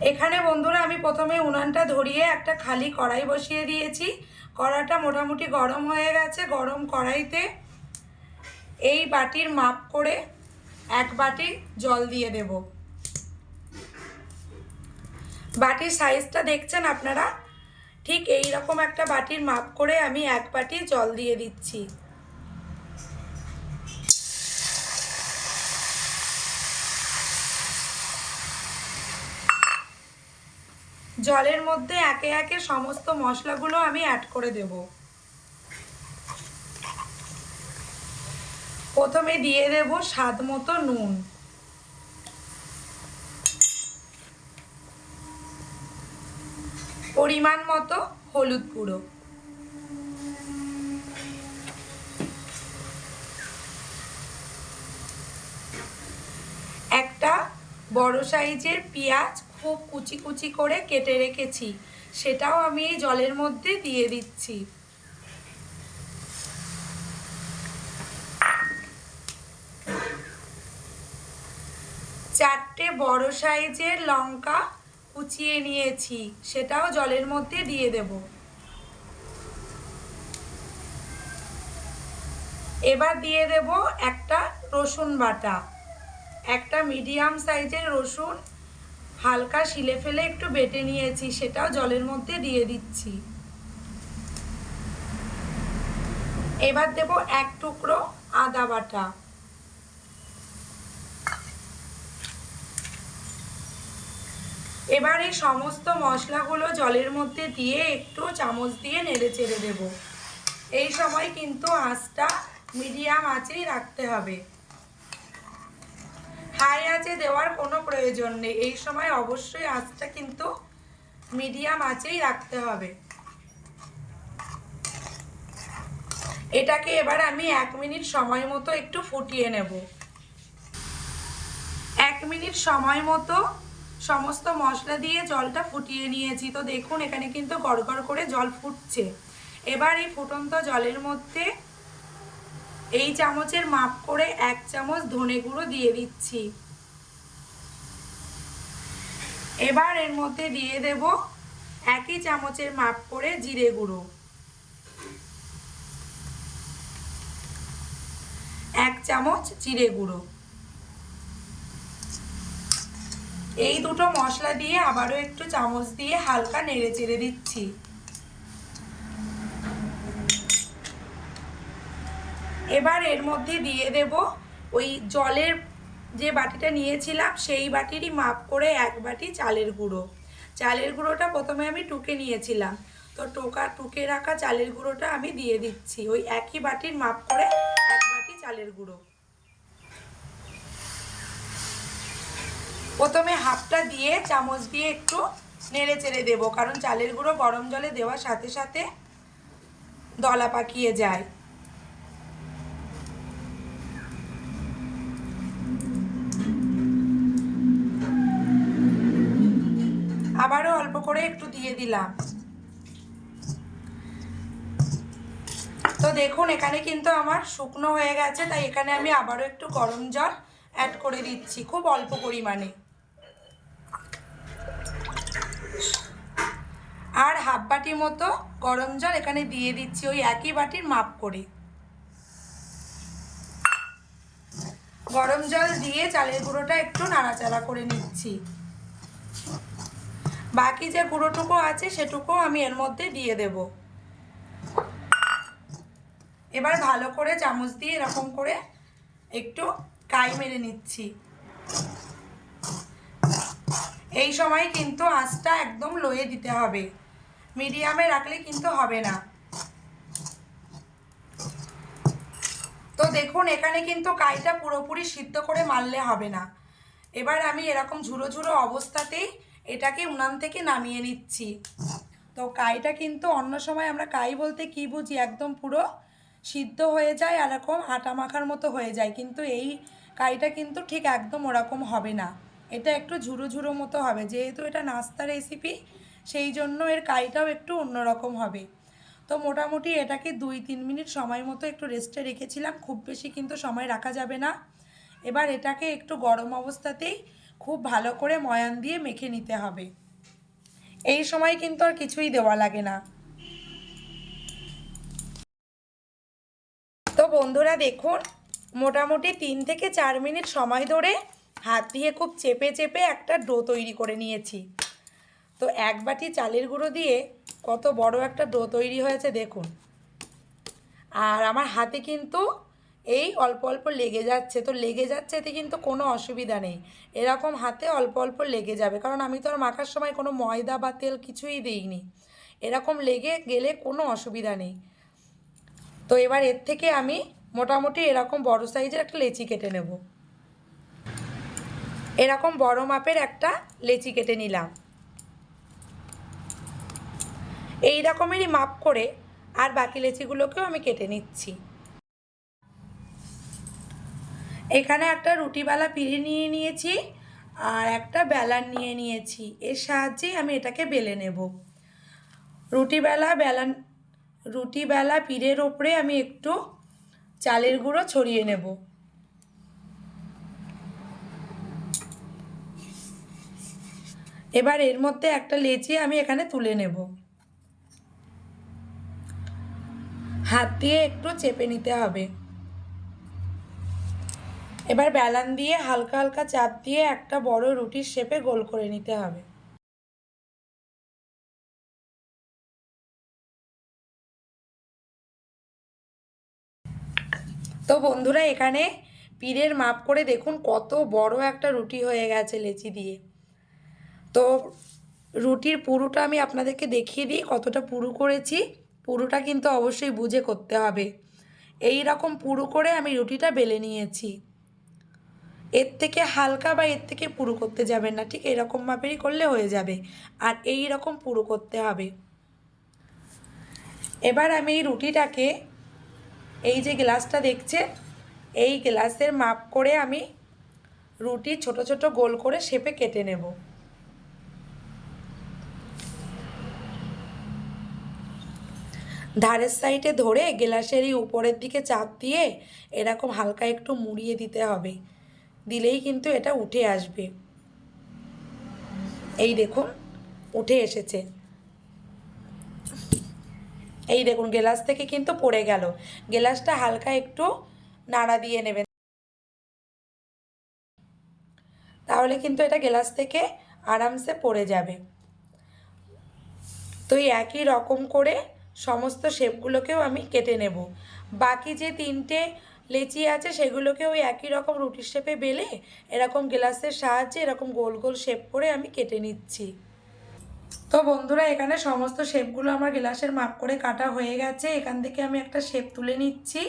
এখানে বন্ধুরা আমি প্রথমে উনানটা ধরিয়ে একটা খালি কড়াই বসিয়ে দিয়েছি। কড়াটা মোটামুটি গরম হয়ে গেছে, গরম কড়াইতে এই বাটির মাপ করে এক বাটি জল দিয়ে দেব। বাটির সাইজটা দেখছেন আপনারা? ঠিক এই রকম একটা বাটির মাপ করে আমি এক বাটি জল দিয়ে দিচ্ছি। জলের মধ্যে একে একে সমস্ত মশলাগুলো আমি অ্যাড করে দেব। প্রথমে দিয়ে দেব স্বাদ মতো নুন। পরিমাণ মতো হলুদ গুঁড়ো। একটা বড় সাইজের পেঁয়াজ খুব কুচি কুচি করে কেটে রেখেছি। সেটাও আমি এই জলের মধ্যে দিয়ে দিচ্ছি। চারটে বড় সাইজের লঙ্কা কুচিয়ে নিয়েছি, সেটাও জলের মধ্যে দিয়ে দেব। এবার দিয়ে দেব একটা রসুন বাটা। একটা মিডিয়াম সাইজের রসুন হালকা শিলে ফেলে একটু বেটে নিয়েছি, সেটাও জলের মধ্যে দিয়ে দিচ্ছি। এবার দেব এক টুকরো আদা বাটা। এবার এই সমস্ত মশলাগুলো জলের মধ্যে দিয়ে একটু চামচ দিয়ে নেড়ে চেড়ে দেব। এই সময় কিন্তু আঁচটা মিডিয়াম আঁচেই রাখতে হবে। হাই আঁচে দেওয়ার কোনো প্রয়োজন নেই। এই সময় অবশ্যই আঁচটা কিন্তু মিডিয়াম আঁচেই রাখতে হবে। এটাকে এবার আমি এক মিনিট সময় মতো একটু ফুটিয়ে নেব। এক মিনিট সময় মতো সমস্ত মশলা দিয়ে জলটা ফুটিয়ে নিয়েছি। তো দেখুন, এখানে কিন্তু গড়গড় করে জল ফুটছে। এবার এই ফুটন্ত জলের মধ্যে এই চামচের মাপ করে এক চামচ ধনে গুঁড়ো দিয়ে দিচ্ছি। এবার এর মধ্যে দিয়ে দেব একই চামচের মাপ করে জিরে গুঁড়ো। এক চামচ জিরে গুঁড়ো। এই দুটো মশলা দিয়ে আবারও একটু চামচ দিয়ে হালকা নেড়ে চেড়ে দিচ্ছি। এবার এর মধ্যে দিয়ে দেব ওই জলের যে বাটিটা নিয়েছিলাম, সেই বাটিরই মাপ করে এক বাটি চালের গুঁড়ো। চালের গুঁড়োটা প্রথমে আমি টুকে নিয়েছিলাম। তো টোকা, টুকে রাখা চালের গুঁড়োটা আমি দিয়ে দিচ্ছি। ওই একই বাটির মাপ করে এক বাটি চালের গুঁড়ো। প্রথমে হাফটা দিয়ে চামচ দিয়ে একটু নেড়ে চেড়ে দেবো, কারণ চালের গুঁড়ো গরম জলে দেওয়ার সাথে সাথে দলা পাকিয়ে যায়। করে একটু দিয়ে দিলাম। তো দেখুন, এখানে কিন্তু আমার শুকনো হয়ে গেছে, তাই এখানে আমি আবারও একটু গরম জল অ্যাড করে দিচ্ছি, খুব অল্প পরিমাণে। আর হাফ বাটি মতো গরম জল এখানে দিয়ে দিচ্ছি, ওই একই বাটির মাপ করে। গরম জল দিয়ে চালের গুঁড়োটা একটু নাড়াচাড়া করে নিচ্ছি। বাকি যে গুঁড়োটুকু আছে সেটুকু আমি এর মধ্যে দিয়ে দেব। এবার ভালো করে চামচ দিয়ে এরকম করে একটু কাই মেরে নিচ্ছি। এই সময় কিন্তু আঁচটা একদম লোয়ে দিতে হবে। মিডিয়ামে রাখলে কিন্তু হবে না। তো দেখুন, এখানে কিন্তু কাইটা পুরোপুরি সিদ্ধ করে মারলে হবে না। এবার আমি এরকম ঝুড়ো ঝুড়ো অবস্থাতেই এটাকে উনান থেকে নামিয়ে নিচ্ছি। তো কাইটা কিন্তু অন্য সময় আমরা কাই বলতে কি বুঝি? একদম পুরো সিদ্ধ হয়ে যায় আর এরকম আটা মাখার মতো হয়ে যায়। কিন্তু এই কাইটা কিন্তু ঠিক একদম ওরকম হবে না। এটা একটু ঝুরো ঝুরো মতো হবে। যেহেতু এটা নাস্তা রেসিপি সেই জন্য এর কাইটাও একটু অন্যরকম হবে। তো মোটামুটি এটাকে দুই তিন মিনিট সময় মতো একটু রেস্টে রেখেছিলাম। খুব বেশি কিন্তু সময় রাখা যাবে না। এবার এটাকে একটু গরম অবস্থাতেই খুব ভালো করে ময়ান দিয়ে মেখে নিতে হবে। এই সময় কিন্তু আর কিছুই দেওয়া লাগে না। তো বন্ধুরা দেখুন, মোটামুটি তিন থেকে চার মিনিট সময় ধরে হাত দিয়ে খুব চেপে চেপে একটা ডো তৈরি করে নিয়েছি। তো এক বাটি চালের গুঁড়ো দিয়ে কত বড় একটা ডো তৈরি হয়েছে দেখুন। আর আমার হাতে কিন্তু এই অল্প অল্প লেগে যাচ্ছে, তো লেগে যাচ্ছে এতে কিন্তু কোনো অসুবিধা নেই। এরকম হাতে অল্প অল্প লেগে যাবে, কারণ আমি তো আর মাখার সময় কোনো ময়দা বা তেল কিছুই দিইনি। এরকম লেগে গেলে কোনো অসুবিধা নেই। তো এবার এর থেকে আমি মোটামুটি এরকম বড় সাইজের একটা লেচি কেটে নেব। এরকম বড় মাপের একটা লেচি কেটে নিলাম। এই রকমেরই মাপ করে আর বাকি লেচিগুলোকেও আমি কেটে নিচ্ছি। এখানে একটা রুটিওয়ালা পিড়ি নিয়ে নিয়েছি আর একটা বেলান নিয়ে নিয়েছি। এর সাহায্যেই আমি এটাকে বেলে নেব। রুটিবেলা বেলান রুটিবেলা পিড়ের ওপরে আমি একটু চালের গুঁড়ো ছড়িয়ে নেব। এবার এর মধ্যে একটা লেচি আমি এখানে তুলে নেব। হাত দিয়ে একটু চেপে নিতে হবে। এবার বেলান দিয়ে হালকা হালকা চাপ দিয়ে একটা বড় রুটির শেপে গোল করে নিতে হবে। তো বন্ধুরা, এখানে পীরের মাপ করে দেখুন কত বড় একটা রুটি হয়ে গেছে লেচি দিয়ে। তো রুটির পুরোটা আমি আপনাদেরকে দেখিয়ে দিই কতটা পুরু করেছি। পুরোটা কিন্তু অবশ্যই বুঝে করতে হবে। এই রকম পুরু করে আমি রুটিটা বেলে নিয়েছি। এর থেকে হালকা বা এর থেকে পুরো করতে যাবেন না, ঠিক এরকম মাপেরই করলে হয়ে যাবে। আর এই রকম পুরো করতে হবে। এবার আমি এই রুটিটাকে, এই যে গ্লাসটা দেখছে, এই গ্লাসের মাপ করে আমি রুটি ছোট ছোট গোল করে শেপে কেটে নেব। ধারের সাইডে ধরে গ্লাসের এই উপরের দিকে চাপ দিয়ে এরকম হালকা একটু মুড়িয়ে দিতে হবে। দিলেই কিন্তু এটা উঠে আসবে। এই দেখুন, উঠে এসেছে। এই দেখুন, গ্লাস থেকে কিন্তু পড়ে গেল। গ্লাসটা হালকা একটু নাড়া দিয়ে নেবেন। তাহলে কিন্তু এটা গ্লাস থেকে আরামসে পড়ে যাবে। তো এই একই রকম করে সমস্ত শেপগুলোকেও আমি কেটে নেব। বাকি যে তিনটে লেচি আছে, সেগুলোকে ওই একই রকম রুটির শেপে বেলে এরকম গ্লাসের সাহায্যে এরকম গোল গোল শেপ করে আমি কেটে নিচ্ছি। তো বন্ধুরা, এখানে সমস্ত শেপগুলো আমার গ্লাসের মাপ করে কাটা হয়ে গেছে। এখান থেকে আমি একটা শেপ তুলে নিচ্ছি।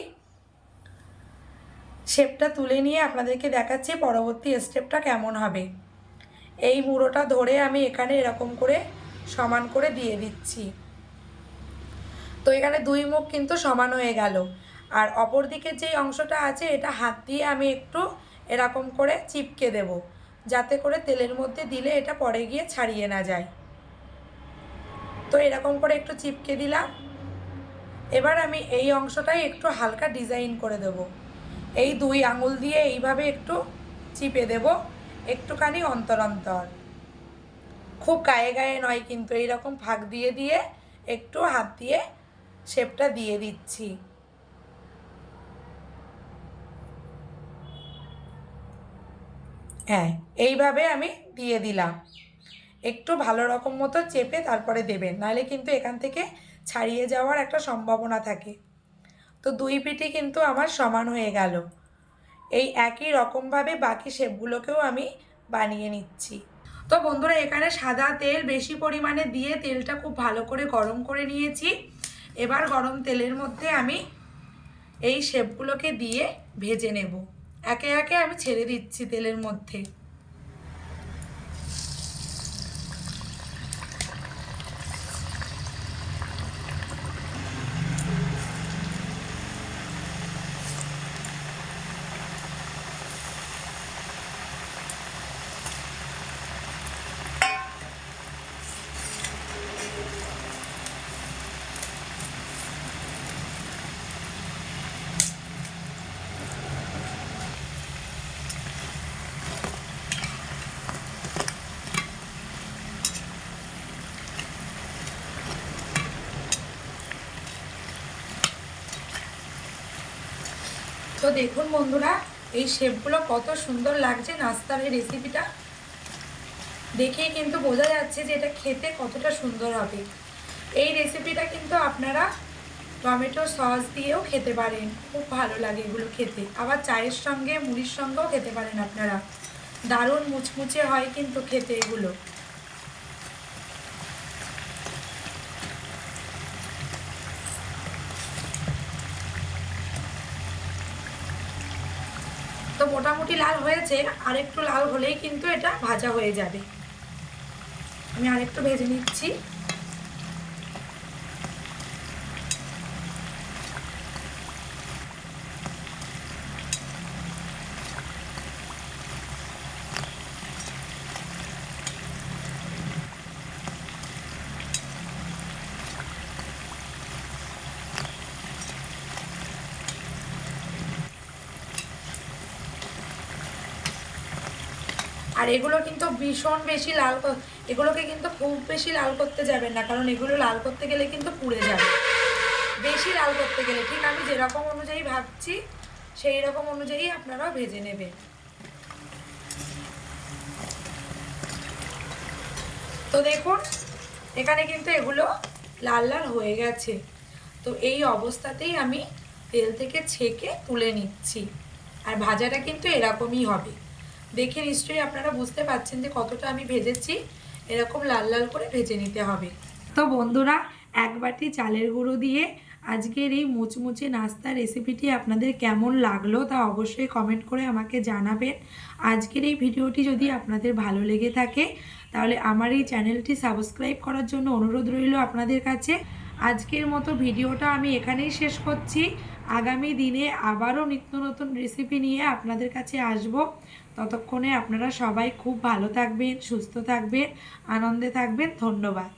শেপটা তুলে নিয়ে আপনাদেরকে দেখাচ্ছি পরবর্তী স্টেপটা কেমন হবে। এই মুড়োটা ধরে আমি এখানে এরকম করে সমান করে দিয়ে দিচ্ছি। তো এখানে দুই মুখ কিন্তু সমান হয়ে গেল। আর অপর দিকের যেই অংশটা আছে, এটা হাত দিয়ে আমি একটু এরকম করে চিপকে দেব। যাতে করে তেলের মধ্যে দিলে এটা পরে গিয়ে ছাড়িয়ে না যায়। তো এরকম করে একটু চিপকে দিলাম। এবার আমি এই অংশটাই একটু হালকা ডিজাইন করে দেব। এই দুই আঙুল দিয়ে এইভাবে একটু চিপে দেব, একটুখানি অন্তর অন্তর খুব গায়ে গায়ে নয়, কিন্তু এইরকম ফাঁক দিয়ে দিয়ে একটু হাত দিয়ে শেপটা দিয়ে দিচ্ছি। হ্যাঁ এইভাবে আমি দিয়ে দিলাম। একটু ভালো রকম মতো চেপে তারপরে দেবেন, নাহলে কিন্তু এখান থেকে ছাড়িয়ে যাওয়ার একটা সম্ভাবনা থাকে। তো দুই পিঠই কিন্তু আমার সমান হয়ে গেল। এই একই রকমভাবে বাকি শেপগুলোকেও আমি বানিয়ে নিচ্ছি। তো বন্ধুরা, এখানে সাদা তেল বেশি পরিমাণে দিয়ে তেলটা খুব ভালো করে গরম করে নিয়েছি। এবার গরম তেলের মধ্যে আমি এই শেপগুলোকে দিয়ে ভেজে নেব। একে একে আমি ছেড়ে দিচ্ছি তেলের মধ্যে। তো দেখুন বন্ধুরা, এই শেপগুলো কত সুন্দর লাগছে নাস্তার এই রেসিপিটা দেখেই কিন্তু বোঝা যাচ্ছে যে এটা খেতে কতটা সুন্দর হবে। এই রেসিপিটা কিন্তু আপনারা টমেটো সস দিয়েও খেতে পারেন। খুব ভালো লাগে এগুলো খেতে। আবার চায়ের সঙ্গে, মুড়ির সঙ্গেও খেতে পারেন আপনারা। দারুণ মুচমুচে হয় কিন্তু খেতে এগুলো। মোটামুটি লাল হয়েছে আর একটু লাল হলেই কিন্তু এটা ভাজা হয়ে যাবে। আমি আরেকটু ভেজে নিচ্ছি। আর এগুলো কিন্তু ভীষণ বেশি লাল এগুলোকে কিন্তু খুব বেশি লাল করতে যাবেন না, কারণ এগুলো লাল করতে গেলে কিন্তু পুড়ে যাবে। বেশি লাল করতে গেলে, ঠিক আমি যেরকম অনুযায়ী ভাবছি, সেই রকম অনুযায়ী আপনারাও ভেজে নেবেন। তো দেখুন, এখানে কিন্তু এগুলো লাল লাল হয়ে গেছে। তো এই অবস্থাতেই আমি তেল থেকে ছেঁকে তুলে নিচ্ছি। আর ভাজাটা কিন্তু এরকমই হবে। দেখে নিশ্চয়ই আপনারা বুঝতে পারছেন যে কতটা আমি ভেজেছি। এরকম লাল লাল করে ভেজে নিতে হবে। তো বন্ধুরা, এক বাটি চালের গুঁড়ো দিয়ে আজকের এই মুচমুচে নাস্তা রেসিপিটি আপনাদের কেমন লাগল তা অবশ্যই কমেন্ট করে আমাকে জানাবেন। আজকের এই ভিডিওটি যদি আপনাদের ভালো লেগে থাকে, তাহলে আমার এই চ্যানেলটি সাবস্ক্রাইব করার জন্য অনুরোধ রইল আপনাদের কাছে। আজকের মতো ভিডিওটা আমি এখানেই শেষ করছি। আগামী দিনে আবারও নিত্য নতুন রেসিপি নিয়ে আপনাদের কাছে আসব। ততক্ষণে আপনারা সবাই খুব ভালো থাকবেন সুস্থ থাকবেন আনন্দে থাকবেন। ধন্যবাদ।